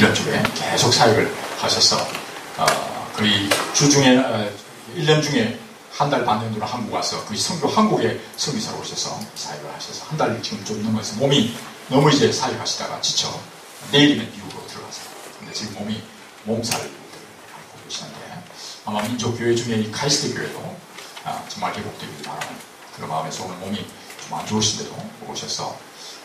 이런 쪽에 계속 사역을 하셔서 어, 거의 주중에 어, 1년 중에 한 달 반 정도는 한국 와서 그 성교 한국에 성교사로 오셔서 사역을 하셔서 한 달 지금 좀 넘어서 몸이 너무 이제 사역하시다가 지쳐 내일이면 미국으로 들어가세요. 근데 지금 몸이 몸살을 앓고 계시는데 아마 민족교회 중에 이 카이스트 교회도 아, 정말 회복되기를 바라는 그런 마음에서 오늘 몸이 좀 안 좋으신데도 오셔서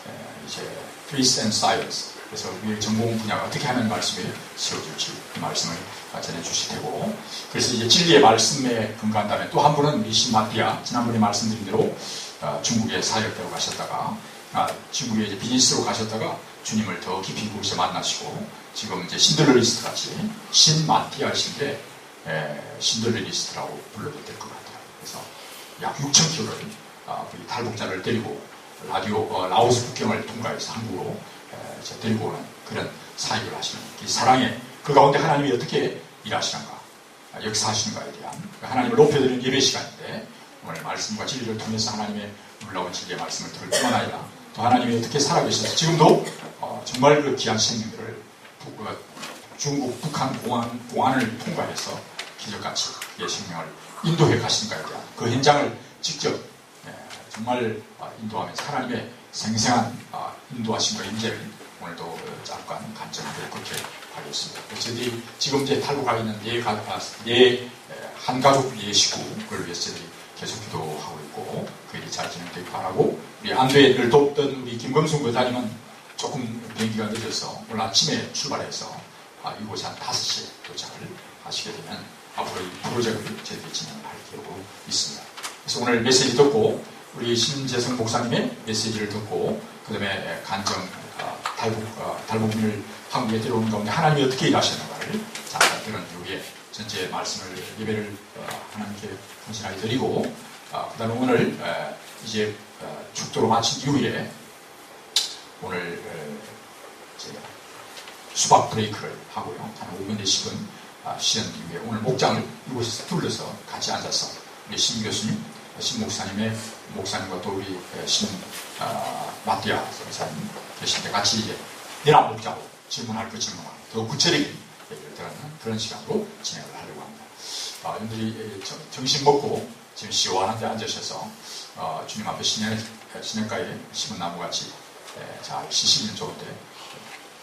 에, 이제 Peace and Science 그래서 우리의 전공 분야가 어떻게 하는 말씀이 세워질지 그 말씀을 전해주실 테고 그래서 이제 진리의 말씀에 근거한다면 또 한 분은 우리 신마티아 지난번에 말씀드린 대로 어, 중국에 사역되고 가셨다가 아, 중국에 이제 비즈니스로 가셨다가 주님을 더 깊이 거기서 만나시고 지금 이제 신들러리스트 같이 신마티아신데 신들러리스트라고 불러도 될 것 같아요. 그래서 약 6천 킬로를 아, 탈북자를 데리고 라디오 어, 라오스 국경을 통과해서 한국으로 에, 데리고 오는 그런 사역을 하시는 이 사랑의 그 가운데 하나님이 어떻게 일하시는가 아, 역사하시는가에 대한 그 하나님을 높여드리는 예배 시간인데 오늘 말씀과 진리를 통해서 하나님의 놀라운 진리의 말씀을 들을 뿐만 아니라 또 하나님이 어떻게 살아계셔서 지금도 어, 정말 그 귀한 생명들을 북, 어, 중국 북한 공안, 공안을 통과해서 기적같이 그 생명을 인도해 가시는가에 대한 그 현장을 직접 정말 아, 인도하면서 하나님의 생생한 아, 인도하심과 인재를 오늘도 잠깐 간증하고 그렇게 하겠습니다. 저희들이 지금 이제 탈북하고 있는 네, 가, 아, 네 한가족 네 식구를 위해서 저희들이 계속 기도하고 있고 그 일이 잘 진행되길 바라고 우리 안도회를 돕던 우리 김금순 교사님은 조금 비행기가 늦어서 오늘 아침에 출발해서 아, 이곳에 한 5시에 도착을 하시게 되면 앞으로 이 프로젝트를 저희들이 진행할 계획으로 있습니다. 그래서 오늘 메시지 듣고 우리 신재성 목사님의 메시지를 듣고 그 다음에 간정 어, 탈북, 어, 한국에 들어오는 가운데 하나님이 어떻게 일하셨는가를 잠깐 들은 이후에 전체 말씀을 예배를 어, 하나님께 헌신하게 드리고 어, 그 다음에 오늘 어, 이제 어, 축도로 마친 이후에 오늘 수박 브레이크를 하고요. 한 5분 내씩은 쉬는 이후에 오늘 목장을 이곳에서 둘러서 같이 앉아서 우리 신 교수님 신 목사님의 목사님과 또 우리 신 어, 마티아 목사님 계신데 같이 이제 내란 목자고 질문할 그 질문을 더 구체적인 얘기를 들는 그런 시간으로 진행을 하려고 합니다. 어, 여러분들이 정신 먹고 지금 시원한 데 앉으셔서 어, 주님 앞에 신년, 신년가에 심은 나무같이 잘 쉬시면 좋은데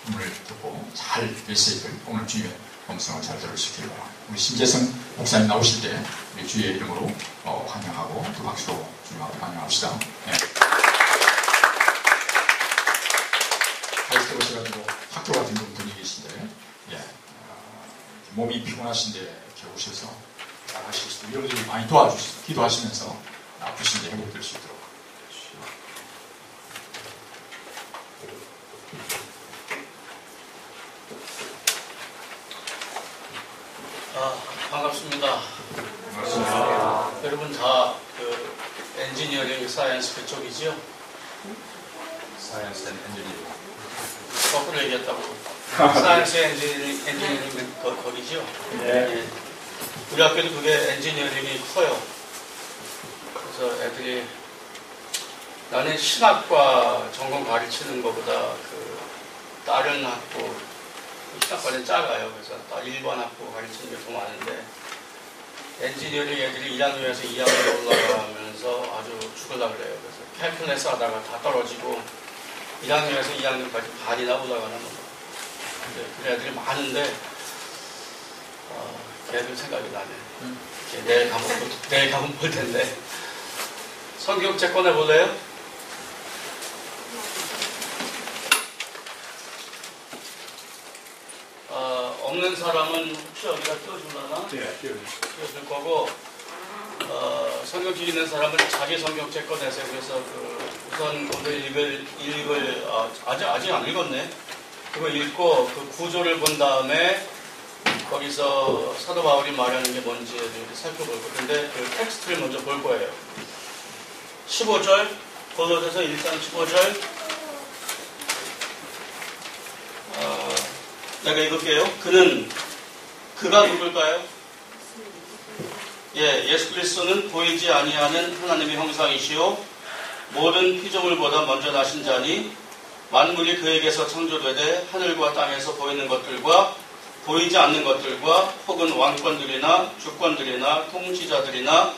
문을 듣고 잘 메시지를 오늘 주님의 음성을 잘 있기를 바랍니다. 우리 심재성 목사님 나오실 때 우리 주의 이름으로 어, 환영하고 또 박수로 주님 앞에 환영합시다. 네. 가이스트 오셔가지고 학교 같은 분이 계신데 예. 어, 몸이 피곤하신데 이렇게 오셔서 잘 하실 수 있도록 여러분들이 많이 도와주시고 기도하시면서 아프신데 회복될 수 있도록 아, 반갑습니다. 반갑습니다. 여러분 다 그 엔지니어링 사이언스 그쪽이지요? 사이언스 앤 엔지니어링. 거꾸로 얘기했다고. 사이언스 엔지니어링, 엔지니어링 거, 거기죠? 네. 예. 우리 학교도 그게 엔지니어링이 커요. 그래서 애들이 나는 신학과 전공 가르치는 것보다 그 다른 학부 신학과는 작아요. 그래서 다 일반 학부 가르치는 게 더 많은데 엔지니어링 애들이 1학년에서 2학년 올라가면서 아주 죽을라 그래요. 그래서 캘큘레스 하다가 다 떨어지고 1학년에서 2학년까지 반이나 올라가는 거예요. 그런 애들이 많은데 어, 걔들 생각이 나네. 음. 내일 가면 볼, 내일 가면 볼 텐데 성경책 꺼내볼래요? 어, 없는 사람은 혹시 여기다 띄워줄라나? 네, 띄워줄 거고 어, 성경책 있는 사람은 자기 성경책 꺼내세요. 그래서 그 우선 오늘 읽을, 읽을 아, 아직 아직 안 읽었네. 그거 읽고 그 구조를 본 다음에 거기서 사도 바울이 말하는 게 뭔지 이렇게 살펴볼. 근데 그 텍스트를 먼저 볼 거예요. 15절, 골로새서 1장 15절. 내가 읽을게요. 그는 그가 누굴까요? 예, 예수 그리스도는 보이지 아니하는 하나님의 형상이시요 모든 피조물보다 먼저 나신 자니 만물이 그에게서 창조되되 하늘과 땅에서 보이는 것들과 보이지 않는 것들과 혹은 왕권들이나 주권들이나 통치자들이나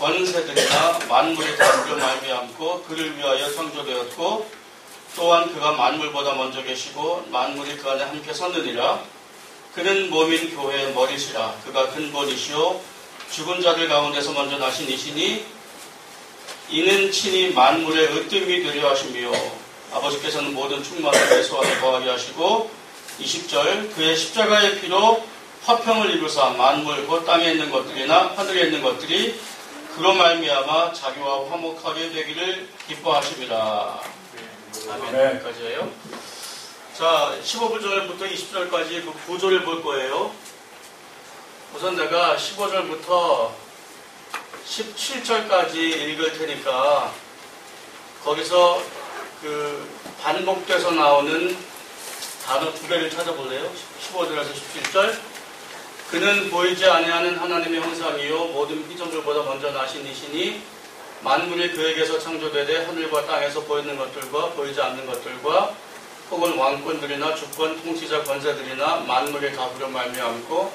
권세들이나 만물이 다스려 말미암고 그를 위하여 창조되었고 또한 그가 만물보다 먼저 계시고 만물이 그 안에 함께 섰느니라. 그는 몸인 교회의 머리시라. 그가 근본이시오 죽은 자들 가운데서 먼저 나신 이시니 이는 친히 만물의 으뜸이 되려 하심이요. 아버지께서는 모든 충만을 안에 거하게 하시고 20절 그의 십자가의 피로 화평을 이루사 만물 곧 땅에 있는 것들이나 하늘에 있는 것들이 그로 말미암아 자기와 화목하게 되기를 기뻐하십니다. 아멘. 네. 자, 15절부터 20절까지 그 구조를 볼 거예요. 우선 내가 15절부터 17절까지 읽을 테니까 거기서 그 반복돼서 나오는 단어 두 개를 찾아볼래요? 15절에서 17절. 그는 보이지 아니하는 하나님의 형상이요 모든 피조물보다 먼저 나신 이시니 만물이 그에게서 창조되되 하늘과 땅에서 보이는 것들과 보이지 않는 것들과 혹은 왕권들이나 주권 통치자 권세들이나 만물의 가부로 말미암고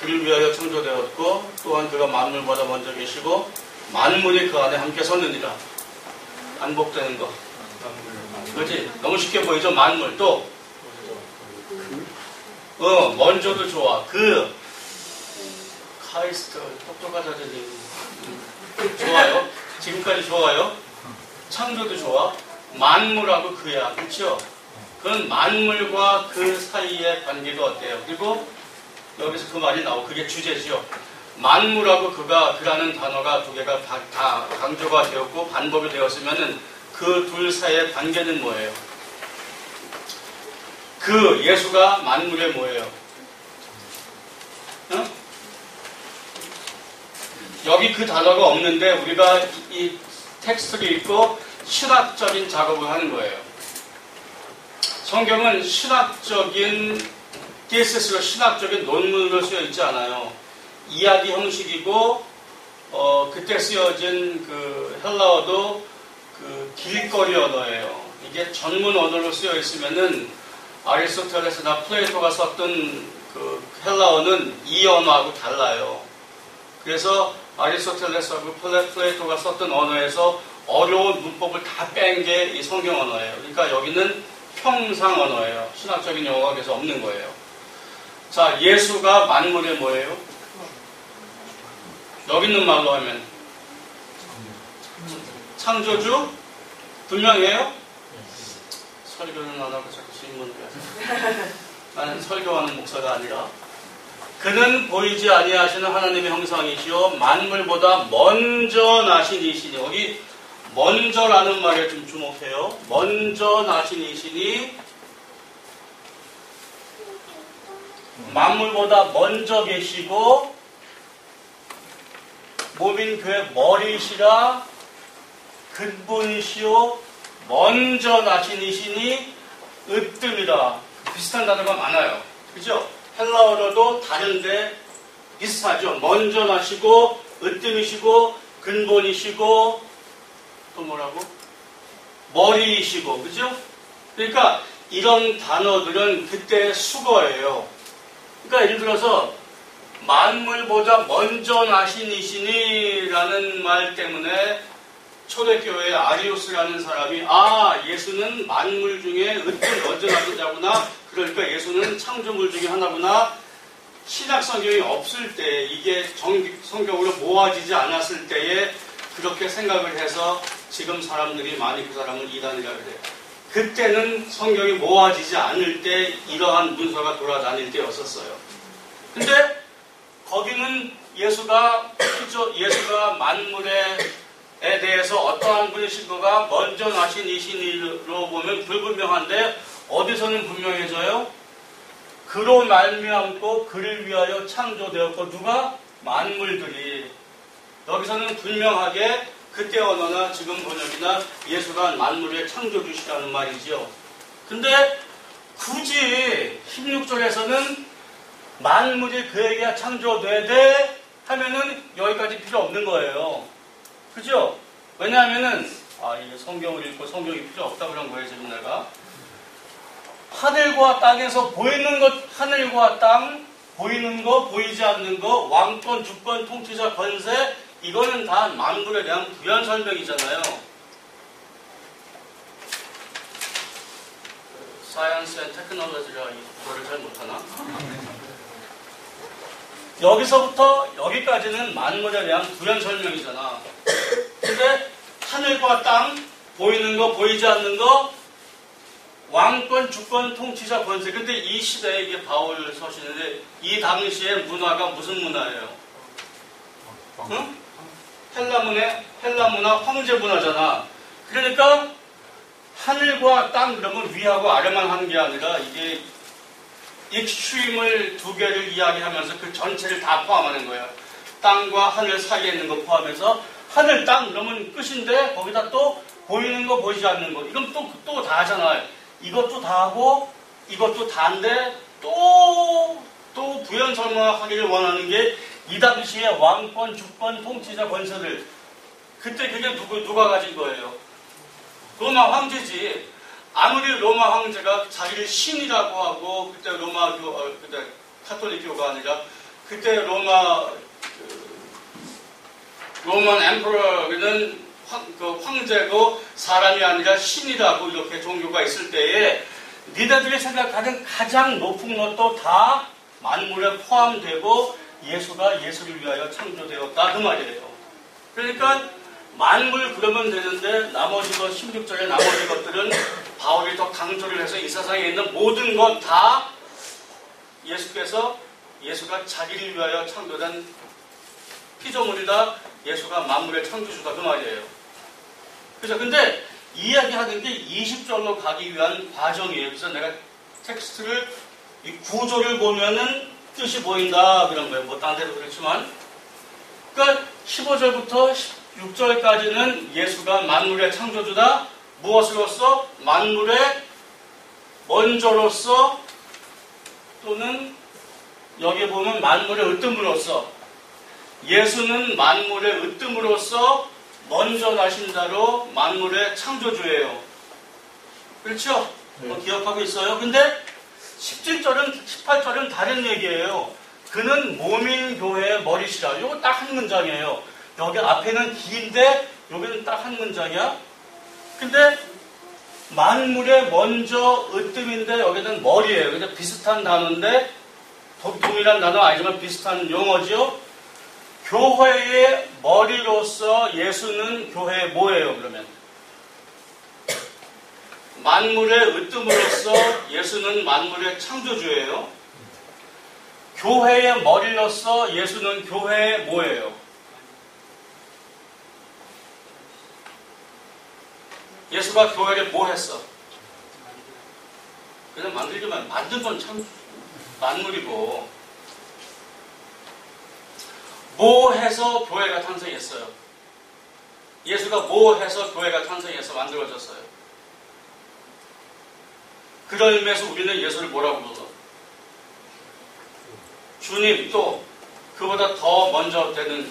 그를 위하여 창조되었고 또한 그가 만물보다 먼저 계시고 만물이 그 안에 함께 섰느니라 반복되는 거 그렇지 너무 쉽게 보이죠 만물 또 어, 먼저도 좋아. 그, 카이스트, 똑똑하자더니. 좋아요. 지금까지 좋아요. 창조도 좋아. 만물하고 그야. 그쵸? 그건 만물과 그 사이의 관계가 어때요? 그리고 여기서 그 말이 나오고 그게 주제지요. 만물하고 그가, 그라는 단어가 두 개가 다, 다 강조가 되었고 반복이 되었으면은 그 둘 사이의 관계는 뭐예요? 그 예수가 만물의 뭐예요? 어? 여기 그 단어가 없는데 우리가 이, 이 텍스트를 읽고 신학적인 작업을 하는 거예요. 성경은 신학적인 디에스스로 신학적인 논문으로 쓰여 있지 않아요. 이야기 형식이고 어, 그때 쓰여진 그 헬라어도 그 길거리 언어예요. 이게 전문 언어로 쓰여 있으면은 아리스토텔레스나 플레이토가 썼던 그 헬라어는 이 언어하고 달라요. 그래서 아리스토텔레스하고 플레이토가 썼던 언어에서 어려운 문법을 다 뺀 게 이 성경 언어예요. 그러니까 여기는 평상 언어예요. 신학적인 용어가 그래서 없는 거예요. 자, 예수가 만물의 뭐예요? 여기 있는 말로 하면 창조주 분명해요? 설교는 안 하고 자꾸 질문을 해서 나는 설교하는 목사가 아니라 그는 보이지 아니하시는 하나님의 형상이시요 만물보다 먼저 나신 이시니 여기 먼저라는 말에 좀 주목해요. 먼저 나신 이시니 만물보다 먼저 계시고 모빈 교회 머리시라 근본이시오 먼저 나신 이시니 으뜸이다. 비슷한 단어가 많아요. 그죠? 헬라어로도 다른데 비슷하죠. 먼저 나시고 으뜸이시고 근본이시고 또 뭐라고? 머리이시고 그죠? 그러니까 이런 단어들은 그때 수거예요. 그러니까 예를 들어서 만물보다 먼저 나신 이시니라는 말 때문에 초대교회 아리오스라는 사람이 아 예수는 만물 중에 으뜸 먼저 나신 자구나 그러니까 예수는 창조물 중에 하나구나 신약 성경이 없을 때 이게 정, 성경으로 모아지지 않았을 때에 그렇게 생각을 해서 지금 사람들이 많이 그 사람을 이단이라 그래요. 그때는 성경이 모아지지 않을 때 이러한 문서가 돌아다닐 때였었어요. 근데 거기는 예수가 예수가 만물에 대해서 어떠한 분이신 거가 먼저 나신 이신으로 보면 불분명한데 어디서는 분명해져요? 그로 말미암고 그를 위하여 창조되었고 누가 만물들이 여기서는 분명하게 그때 언어나 지금 번역이나 예수가 만물의 창조주시라는 말이지요. 근데 굳이 16절에서는 만물이 그에게 창조되되 하면은 여기까지 필요 없는 거예요. 그죠? 왜냐하면은 아 이게 성경을 읽고 성경이 필요 없다 그런 거예요 지금 내가 하늘과 땅에서 보이는 것, 하늘과 땅, 보이는 거, 보이지 않는 거, 왕권, 주권, 통치자, 권세, 이거는 다 만물에 대한 부연 설명이잖아요. 사이언스 앤 테크놀로지라 이거를 잘 못하나? 여기서부터 여기까지는 만물에 대한 부연 설명이잖아. 근데 하늘과 땅, 보이는 거, 보이지 않는 거, 왕권, 주권, 통치자, 권세. 근데 이 시대에 이게 바울 서시는데 이 당시의 문화가 무슨 문화예요? 응? 헬라 문화, 헬라 문화, 황제 문화잖아. 그러니까 하늘과 땅 그러면 위하고 아래만 하는 게 아니라 이게 익스트림을 두 개를 이야기하면서 그 전체를 다 포함하는 거예요. 땅과 하늘 사이에 있는 거 포함해서 하늘, 땅 그러면 끝인데 거기다 또 보이는 거, 보이지 않는 거. 이건 또, 또다 하잖아요. 이것도 다 하고 이것도 다인데 또, 또 부연 설명하기를 원하는 게 이 당시에 왕권, 주권, 통치자 권세들. 그때 그게 누구, 누가 가진 거예요? 로마 황제지. 아무리 로마 황제가 자기를 신이라고 하고 그때 로마 교 어, 그때 카톨릭 교가 아니라 그때 로마 그, 로만 엠퍼러는 황, 그 황제고 사람이 아니라 신이라고 이렇게 종교가 있을 때에 니네들이 생각하는 가장 높은 것도 다 만물에 포함되고 예수가 예수를 위하여 창조되었다 그 말이에요. 그러니까 만물 그러면 되는데 나머지 것 16절의 나머지 것들은 바울이 더 강조를 해서 이 세상에 있는 모든 것 다 예수께서 예수가 자기를 위하여 창조된 피조물이다. 예수가 만물의 창조주다 그 말이에요. 그죠? 근데 이야기하는 게 20절로 가기 위한 과정이에요. 그래서 내가 텍스트를 이 구조를 보면은 뜻이 보인다 그런 거예요. 뭐 딴 데도 그렇지만 그러니까 15절부터 6절까지는 예수가 만물의 창조주다. 무엇으로서? 만물의 먼저로서 또는 여기 보면 만물의 으뜸으로서 예수는 만물의 으뜸으로서 먼저 나신 자로 만물의 창조주예요. 그렇죠? 네. 뭐 기억하고 있어요. 근데 17절은 18절은 다른 얘기예요. 그는 모민 교회의 머리시라. 이거 딱 한 문장이에요. 여기 앞에는 긴데 여기는 딱 한 문장이야. 근데 만물의 먼저 으뜸인데 여기는 머리예요. 근데 비슷한 단어인데 동일한 단어 아니지만 비슷한 용어죠. 교회의 머리로서 예수는 교회의 뭐예요, 그러면? 만물의 으뜸으로서 예수는 만물의 창조주예요. 교회의 머리로서 예수는 교회의 뭐예요? 예수가 교회를 뭐 했어? 그냥 만들기만 만든 건 참 만물이고 뭐 해서 교회가 탄생했어요? 예수가 뭐 해서 교회가 탄생해서 만들어졌어요? 그런 의미에서 우리는 예수를 뭐라고 불러? 주님 또 그보다 더 먼저 되는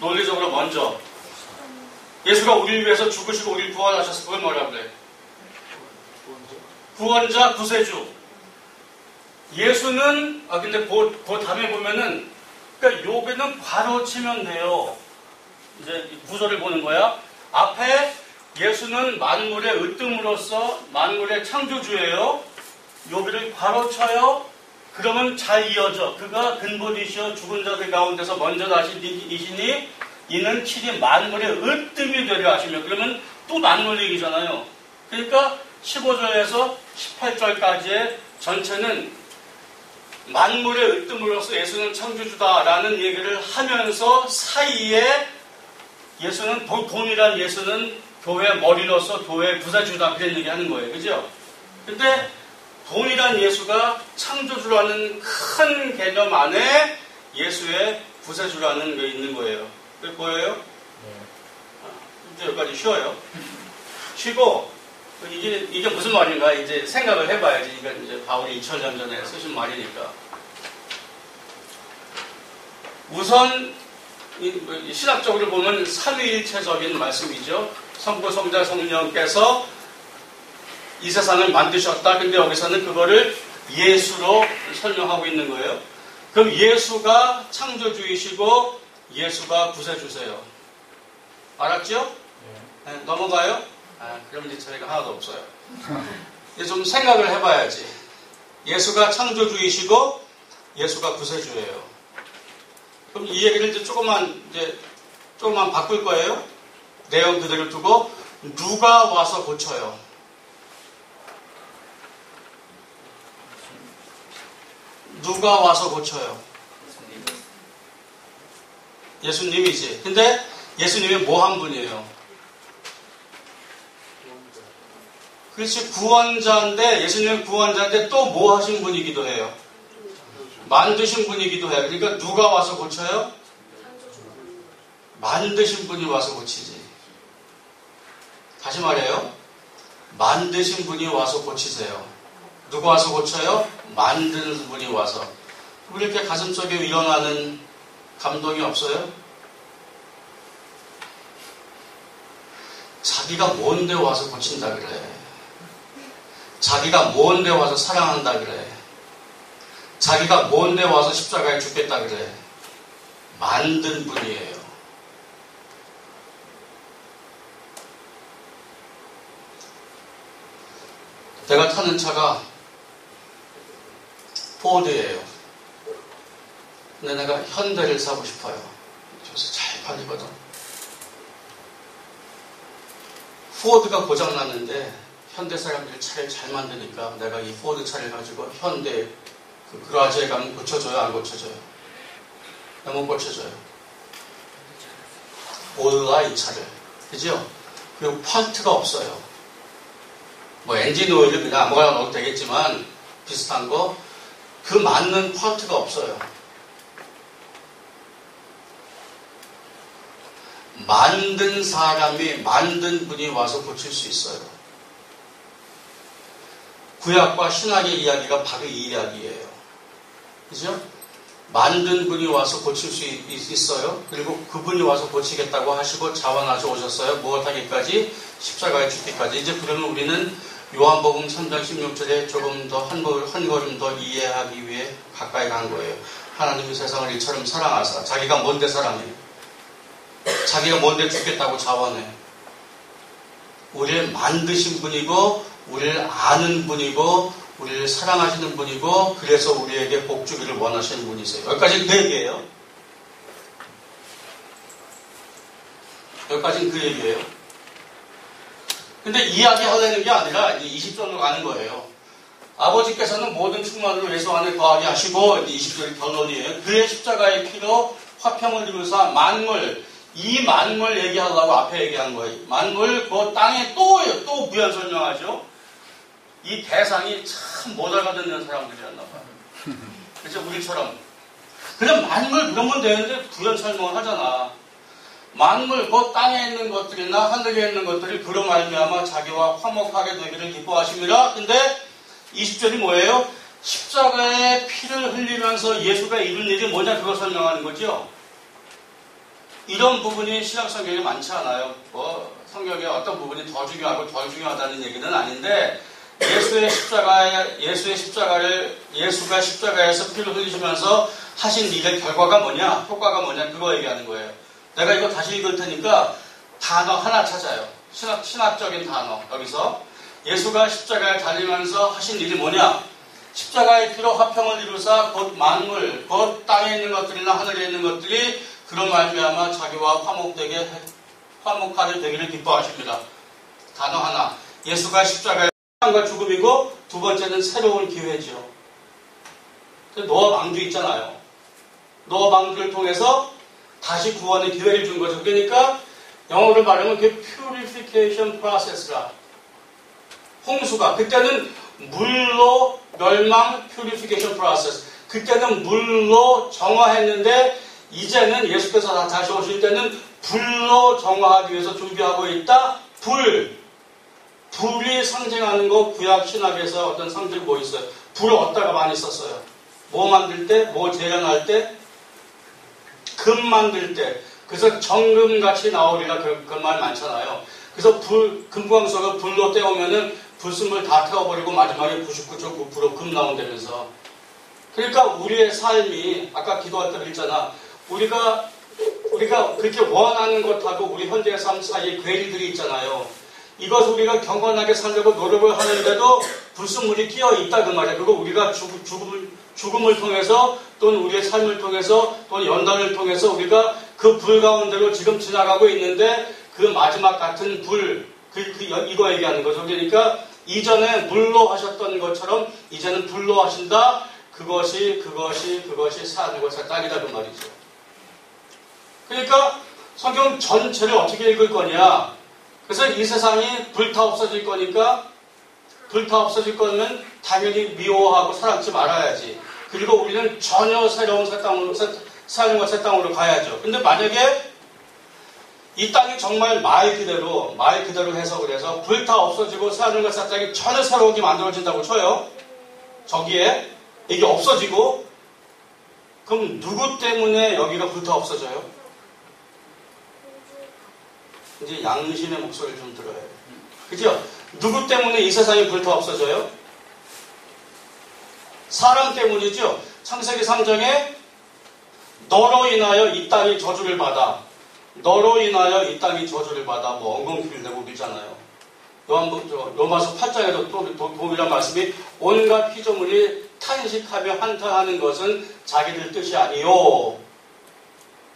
논리적으로 먼저 예수가 우리를 위해서 죽으시고 우리를 구원하셔서 그걸 뭐라 그래? 구원자 구세주 예수는 아 근데 그, 그 다음에 보면은 그러니까 요게는 괄호 치면 돼요. 이제 구절을 보는 거야. 앞에 예수는 만물의 으뜸으로서 만물의 창조주예요. 요기를 괄호 쳐요. 그러면 잘 이어져. 그가 근본이시여 죽은 자들 가운데서 먼저 나신 이시니 이는 친히 만물의 으뜸이 되려 하시며 그러면 또 만물 얘기잖아요. 그러니까 15절에서 18절까지의 전체는 만물의 으뜸으로서 예수는 창조주다라는 얘기를 하면서 사이에 예수는 돈이란 예수는 교회 머리로서 교회 부사주다 그런 얘기 하는 거예요. 그죠? 근데 돈이란 예수가 창조주라는 큰 개념 안에 예수의 부사주라는 게 있는 거예요. 그게 보여요? 네. 이제 여기까지 쉬어요. 쉬고 이게, 이게 무슨 말인가 이제 생각을 해봐야지. 이건 이제 바울이 2000년 전에 쓰신 말이니까. 우선 뭐 신학적으로 보면 삼위일체적인 말씀이죠. 성부, 성자, 성령께서 이 세상을 만드셨다. 근데 여기서는 그거를 예수로 설명하고 있는 거예요. 그럼 예수가 창조주이시고 예수가 구세주세요. 알았죠? 네, 넘어가요? 아, 그럼 이제 저희가 하나도 없어요. 이제 좀 생각을 해봐야지. 예수가 창조주이시고 예수가 구세주예요. 그럼 이 얘기를 이제 조금만 이제 조금만 바꿀 거예요. 내용 그대로 두고 누가 와서 고쳐요? 누가 와서 고쳐요? 예수님이지. 근데 예수님이 뭐 한 분이에요? 그렇지 구원자인데 예수님은 구원자인데 또 뭐 하신 분이기도 해요. 만드신 분이기도 해요. 그러니까 누가 와서 고쳐요? 만드신 분이 와서 고치지. 다시 말해요. 만드신 분이 와서 고치세요. 누가 와서 고쳐요? 만드는 분이 와서. 우리 이렇게 가슴속에 일어나는 감동이 없어요? 자기가 뭔데 와서 고친다 그래. 자기가 뭔데 와서 사랑한다 그래. 자기가 뭔데 와서 십자가에 죽겠다 그래. 만든 분이에요. 내가 타는 차가 포드예요. 근데 내가 현대를 사고 싶어요. 그래서 잘 팔리거든. 포드가 고장났는데 현대 사람들이 차를 잘 만드니까 내가 이 포드 차를 가지고 현대 그 그라지에 가면 고쳐줘요? 안 고쳐줘요? 못 고쳐줘요. 몰라 이 차를. 그죠? 그리고 펄트가 없어요. 뭐 엔진 오일을 그냥 아무거나 넣어도 되겠지만 비슷한 거 그 맞는 펄트가 없어요. 만든 사람이 만든 분이 와서 고칠 수 있어요. 구약과 신학의 이야기가 바로 이 이야기예요. 그죠? 만든 분이 와서 고칠 수 있, 어요 그리고 그분이 와서 고치겠다고 하시고 자원하셔 오셨어요. 무엇하기까지? 십자가에 죽기까지. 이제 그러면 우리는 요한복음 3장 16절에 조금 더 한 걸음 더 이해하기 위해 가까이 간 거예요. 하나님이 세상을 이처럼 사랑하사 자기가 뭔데 사랑해? 자기가 뭔데 죽겠다고 자원해? 우리를 만드신 분이고 우리를 아는 분이고 우리를 사랑하시는 분이고 그래서 우리에게 복 주기를 원하시는 분이세요. 여기까지는 그 얘기예요. 여기까지는 그 얘기예요. 근데 이야기 하려는 게 아니라 이제 20절로 가는 거예요. 아버지께서는 모든 충만을 예수 안에 더하게 하시고 이제 20절이 결론이에요. 그의 십자가의 피로 화평을 이루사 만물 이 만물 얘기하려고 앞에 얘기한 거예요. 만물 그 땅에 또또 또 무연 설명하죠. 이 대상이 참못 알아듣는 사람들이었나 봐요. 그죠? 우리처럼. 그냥 만물 그러면 되는데 부연 설명을 하잖아. 만물, 그 땅에 있는 것들이나 하늘에 있는 것들이 그로 말미암아 자기와 화목하게 되기를 기뻐하십니다. 근데 20절이 뭐예요? 십자가에 피를 흘리면서 예수가 이룬 일이 뭐냐 그걸 설명하는 거죠. 이런 부분이 신약 성경에 많지 않아요. 뭐 성경에 어떤 부분이 더 중요하고 덜 중요하다는 얘기는 아닌데 예수의 십자가에 예수의 십자가를 예수가 십자가에서 피를 흘리시면서 하신 일의 결과가 뭐냐, 효과가 뭐냐 그거 얘기하는 거예요. 내가 이거 다시 읽을 테니까 단어 하나 찾아요. 신학, 신학적인 단어 여기서 예수가 십자가에 달리면서 하신 일이 뭐냐? 십자가의 피로 화평을 이루사 곧 만물, 곧 땅에 있는 것들이나 하늘에 있는 것들이 그런 말미암아 자기와 화목되게 화목하게 되기를 기뻐하십니다. 단어 하나. 예수가 십자가에 사 과 죽음이고 두 번째는 새로운 기회죠. 노아 방주 있잖아요. 노아 방주를 통해서 다시 구원의 기회를 준 거죠. 그러니까 영어로 말하면 그게 purification process라. 홍수가 그때는 물로 멸망 purification process. 그때는 물로 정화했는데 이제는 예수께서 다시 오실 때는 불로 정화하기 위해서 준비하고 있다. 불. 불이 상징하는 거 구약 신학에서 어떤 상징 뭐 있어요? 불을 어디다가 많이 썼어요? 뭐 만들 때? 뭐 재련할 때? 금 만들 때. 그래서 정금같이 나오리라 그, 그말 많잖아요. 그래서 불, 금광석을 불로 때우면은 불순물 다 태워버리고 마지막에 99.9%금 나온다면서. 그러니까 우리의 삶이 아까 기도할 때 그랬잖아. 우리가 우리가 그렇게 원하는 것하고 우리 현대의 삶 사이에 괴리들이 있잖아요. 이것을 우리가 경건하게 살려고 노력을 하는데도 불순물이 끼어 있다 그 말이야. 그리고 우리가 죽, 죽음을, 죽음을 통해서 또는 우리의 삶을 통해서 또는 연단을 통해서 우리가 그 불 가운데로 지금 지나가고 있는데 그 마지막 같은 불, 그, 그, 이거 얘기하는 거죠. 그러니까 이전에 물로 하셨던 것처럼 이제는 불로 하신다. 그것이, 그것이, 그것이 사하늘과 땅이다. 그 말이죠. 그러니까 성경 전체를 어떻게 읽을 거냐. 그래서 이 세상이 불타 없어질 거니까 불타 없어질 거면 당연히 미워하고 사랑치 말아야지. 그리고 우리는 전혀 새로운 새 땅으로, 사람과 새 땅으로 가야죠. 근데 만약에 이 땅이 정말 말 그대로, 말 그대로 해석을 해서 불타 없어지고 새하늘과 새 땅이 전혀 새로운게 만들어진다고 쳐요. 저기에 이게 없어지고 그럼 누구 때문에 여기가 불타 없어져요? 이제 양심의 목소리를 좀 들어야 돼요. 그죠? 누구 때문에 이 세상이 불타 없어져요? 사람 때문이죠. 창세기 3장에 너로 인하여 이 땅이 저주를 받아. 너로 인하여 이 땅이 저주를 받아. 뭐 엉겅퀴를 내고. 요한복 로마서 8장에도 또, 또 동일한 말씀이 온갖 피조물이 탄식하며 한탄하는 것은 자기들 뜻이 아니요.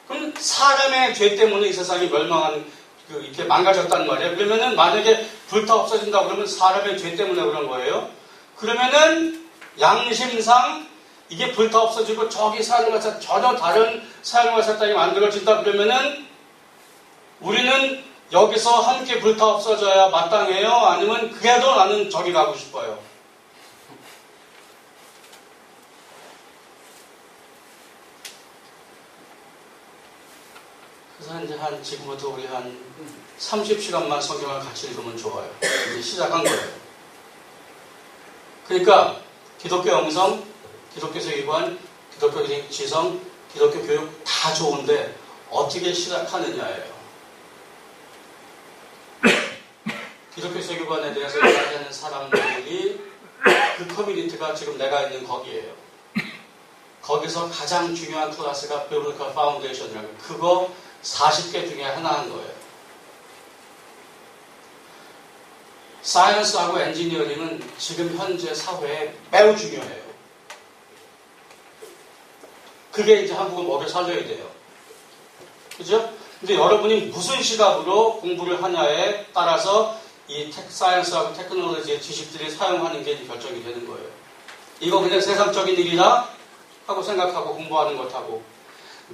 그럼 사람의 죄 때문에 이 세상이 멸망한 그 이렇게 망가졌단 말이에요. 그러면은 만약에 불타 없어진다 그러면 사람의 죄 때문에 그런 거예요. 그러면은 양심상 이게 불타 없어지고 저기 것과 전혀 다른 삶과 세상이 만들어진다 그러면은 우리는 여기서 함께 불타 없어져야 마땅해요? 아니면 그래도 나는 저기 가고 싶어요? 그래서 이제 한 지금부터 우리 한 30시간만 성경을 같이 읽으면 좋아요. 이제 시작한 거예요. 그러니까 기독교 영성, 기독교 세계관, 기독교 지성, 기독교 교육 다 좋은데 어떻게 시작하느냐예요. 기독교 세계관에 대해서 이야기하는 사람들이 그 커뮤니티가 지금 내가 있는 거기에요. 거기서 가장 중요한 클래스가 비블리컬 파운데이션이라고 그거 40개 중에 하나 한 거예요. 사이언스하고 엔지니어링은 지금 현재 사회에 매우 중요해요. 그게 이제 한국은 먹여 살려야 돼요. 그죠? 근데 여러분이 무슨 시각으로 공부를 하냐에 따라서 이 테, 사이언스하고 테크놀로지의 지식들이 사용하는 게 결정이 되는 거예요. 이거 그냥 세상적인 일이나 하고 생각하고 공부하는 것하고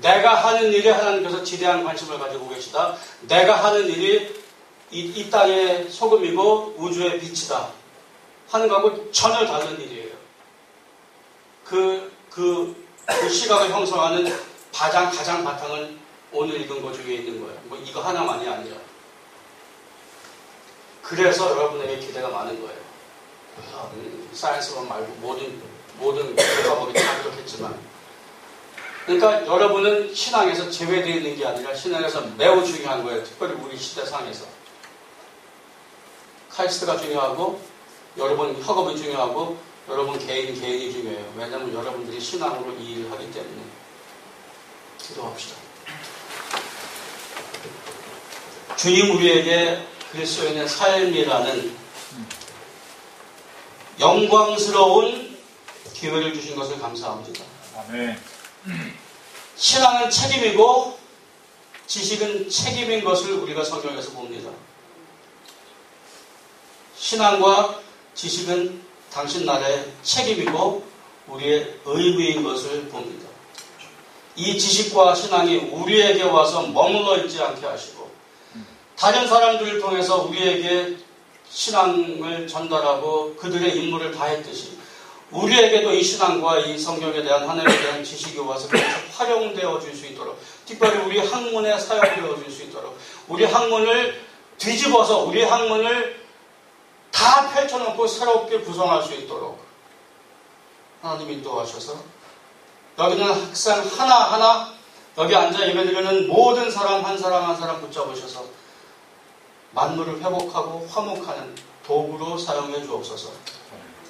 내가 하는 일에 하나님께서 지대한 관심을 가지고 계시다. 내가 하는 일이 이, 이 땅의 소금이고 우주의 빛이다. 하는 거하고 전혀 다른 일이에요. 그, 그, 그 시각을 형성하는 가장, 가장 바탕은 오늘 읽은 것 중에 있는 거예요. 뭐 이거 하나만이 아니라. 그래서 여러분에게 기대가 많은 거예요. 음, 사이언스만 말고 모든, 모든 교과목이 다 그렇겠지만. 그러니까 여러분은 신앙에서 제외되어 있는 게 아니라 신앙에서 매우 중요한 거예요. 특별히 우리 시대 상에서. 카이스트가 중요하고 여러분 학업이 중요하고 여러분 개인 개인이 중요해요. 왜냐하면 여러분들이 신앙으로 이 일을 하기 때문에 기도합시다. 주님 우리에게 그리스도인의 삶이라는 영광스러운 기회를 주신 것을 감사합니다. 아멘. 신앙은 책임이고 지식은 책임인 것을 우리가 성경에서 봅니다. 신앙과 지식은 당신 나라의 책임이고 우리의 의무인 것을 봅니다. 이 지식과 신앙이 우리에게 와서 머물러 있지 않게 하시고 다른 사람들을 통해서 우리에게 신앙을 전달하고 그들의 임무를 다했듯이 우리에게도 이 신앙과 이 성경에 대한 하나님에 대한 지식이 와서 활용되어 줄 수 있도록 특별히 우리 학문에 사용되어 줄 수 있도록 우리 학문을 뒤집어서 우리 학문을 다 펼쳐놓고 새롭게 구성할 수 있도록 하나님이 인도하셔서 여기는 학생 하나하나 여기 앉아 예배드리는 모든 사람 한 사람 한 사람 붙잡으셔서 만물을 회복하고 화목하는 도구로 사용해 주옵소서.